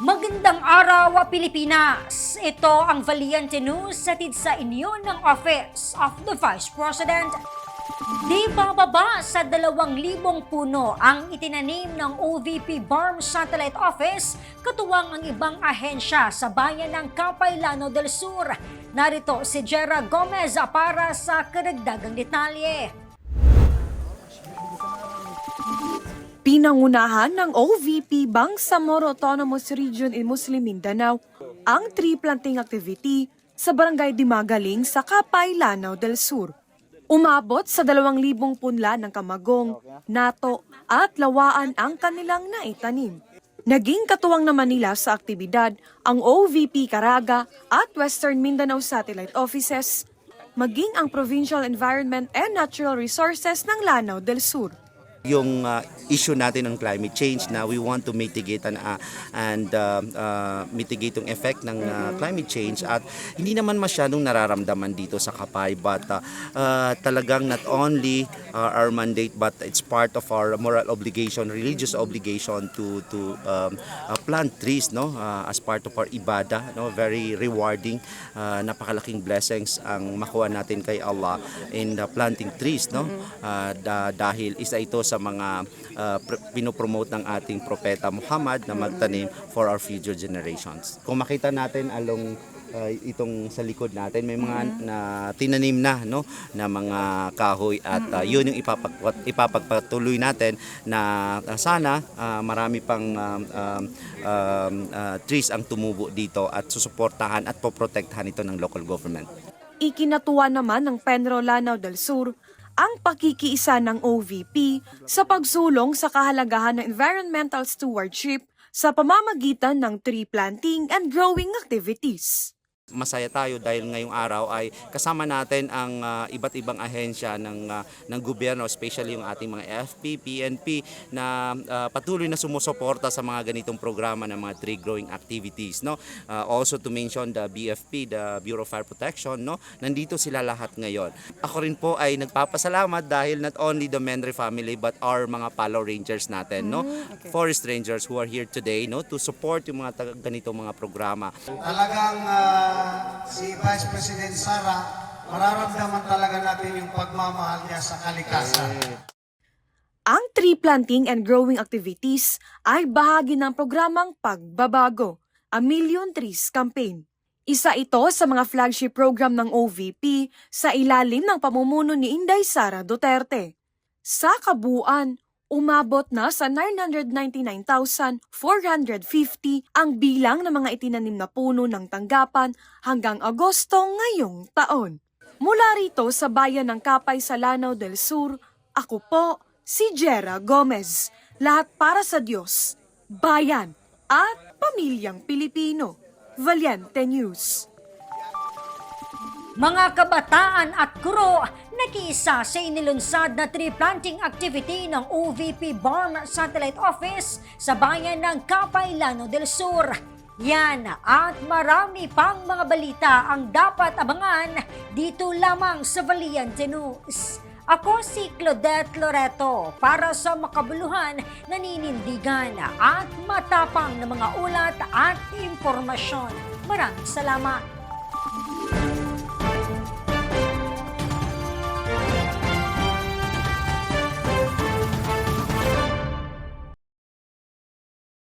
Magandang araw, Pilipinas! Ito ang Valiente News satid sa inyo ng Office of the Vice President. Di bababa sa dalawang libong puno ang itinanim ng OVP BARM Satellite Office katuwang ang ibang ahensya sa bayan ng Capailano del Sur. Narito si Jera Gomez para sa karagdagang detalye. Pinangunahan ng OVP Bangsamoro Autonomous Region in Muslim Mindanao ang tree planting activity sa Barangay Dimagaling sa Kapay, Lanao del Sur. Umabot sa 2,000 punla ng kamagong, nato at lawaan ang kanilang naitanim. Naging katuwang naman nila sa aktibidad ang OVP Caraga at Western Mindanao Satellite Offices, maging ang Provincial Environment and Natural Resources ng Lanao del Sur. Yung uh, issue natin on climate change na we want to mitigate and, uh, and uh, uh, mitigate yung effect ng uh, climate change at hindi naman masyadong nararamdaman dito sa Kapay but uh, uh, talagang not only uh, our mandate but it's part of our moral obligation religious obligation to to um, uh, plant trees no uh, as part of our ibada no very rewarding uh, napakalaking blessings ang makuha natin kay Allah in uh, planting trees no Uh, da- dahil isa ito sa mga uh, pr- pinopromote ng ating propeta Muhammad na magtanim for our future generations. Kung makita natin along uh, itong sa likod natin may mga na tinanim na no na mga kahoy at uh, yun yung ipapag ipapagpatuloy natin na uh, sana uh, marami pang um, um, um, uh, trees ang tumubo dito at susuportahan at poprotektahan ito ng local government. Ikinatuwa naman ng Penro Lanao del Sur ang pakikiisa ng OVP sa pagsulong sa kahalagahan ng environmental stewardship sa pamamagitan ng tree planting and growing activities. Masaya tayo dahil ngayong araw ay kasama natin ang ah, iba't ibang ahensya ng ah, ng gobyerno especially yung ating mga AFP, PNP na ah, patuloy na sumusuporta sa mga ganitong programa ng mga tree growing activities no? Ah, also to mention the BFP the Bureau of Fire Protection no? Nandito sila lahat ngayon. Ako rin po ay nagpapasalamat dahil not only the Menry family but our mga Palo Rangers natin no? Forest rangers who are here today no? To support yung mga ganitong mga programa. Talagang ah, si Vice President Sara, mararamdaman talaga natin yung pagmamahal niya sa kalikasan. Ang tree planting and growing activities ay bahagi ng programang Pagbabago, A Million Trees Campaign. Isa ito sa mga flagship program ng OVP sa ilalim ng pamumuno ni Inday Sara Duterte. Sa kabuuan, umabot na sa 999,450 ang bilang ng mga itinanim na puno ng tanggapan hanggang Agosto ngayong taon. Mula rito sa bayan ng Kapay sa Lanao del Sur, ako po si Jera Gomez. Lahat para sa Diyos, bayan at pamilyang Pilipino. Valiente News. Mga kabataan at guro, nakiisa sa inilunsad na tree planting activity ng OVP BARM Satellite Office sa bayan ng Capailano del Sur. Yan at marami pang mga balita ang dapat abangan dito lamang sa Valiente News. Ako si Claudette Loreto para sa makabuluhan, naninindigan at matapang na mga ulat at impormasyon. Maraming salamat.